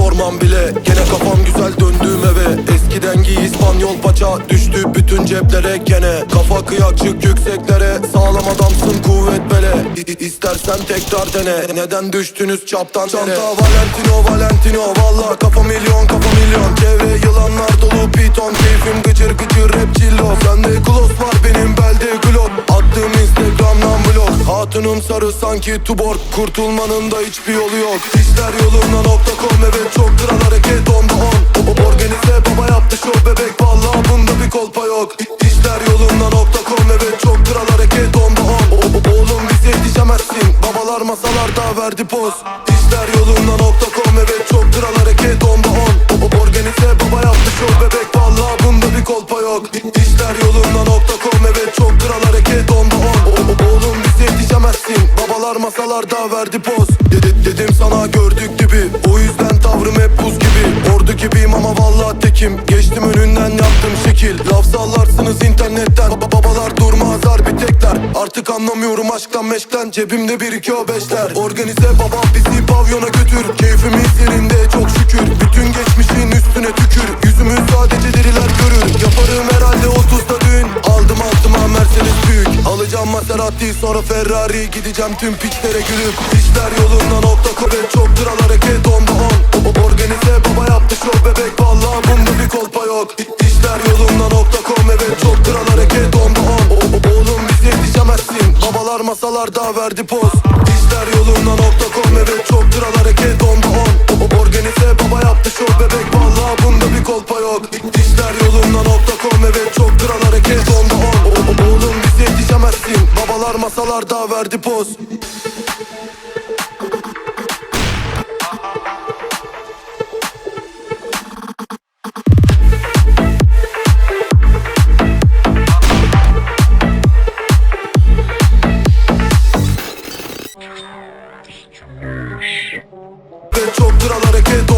sormam bile Gene kafam güzel döndüğüm eve. Eskiden giy İspanyol paça Düştü bütün ceplere gene. Kafa kıyak çık yükseklere Sağlam adamsın kuvvet bele. İ- İstersen tekrar dene. Neden düştünüz çaptan Çanta Valentino Valentino Valla kafa milyon kafa milyon. Çevre yılanlar dolu piton Keyfim blok Hatunum sarı sanki tuborg Kurtulmanın da hiçbir yolu yok. İşler yoluna nokta.com Evet çok kral hareket onda on. O- Organize baba yaptı show bebek. Valla bunda bir kolpa yok. İşler yoluna nokta.com Evet çok kral hareket onda on. O- Oğlum bize yetişemezsin. Babalar masalarda verdi poz. İşler yoluna nokta.com Evet çok kral hareket onda on. O- Organize baba yaptı show bebek. Valla bunda bir kolpa yok. İşler yoluna Babalar masalarda verdi poz. Dedi, Dedim sana gördük gibi. O yüzden tavrım hep buz gibi. Ordu gibiyim ama vallahi tekim. Geçtim önünden yaptım şekil. Laf sallarsınız internetten. Baba babalar durmaz harbi tekler. Artık anlamıyorum aşktan meşkten. Cebimde bir iki o beşler. Organize baba Maserati sonra Ferrari. Gideceğim tüm piçlere gülüp İşler yolunda. Nokta kore Çok kral hareket onda on. O- Organize baba yaptı show bebek. Valla bunda bir kolpa yok. İşler yolunda. Nokta com Evet çok kral hareket onda on. Oğlum bize yetişemezsin. Babalar masalarda verdi poz. İşler yolunda Babalar masalarda verdi poz. Ve çok kral hareket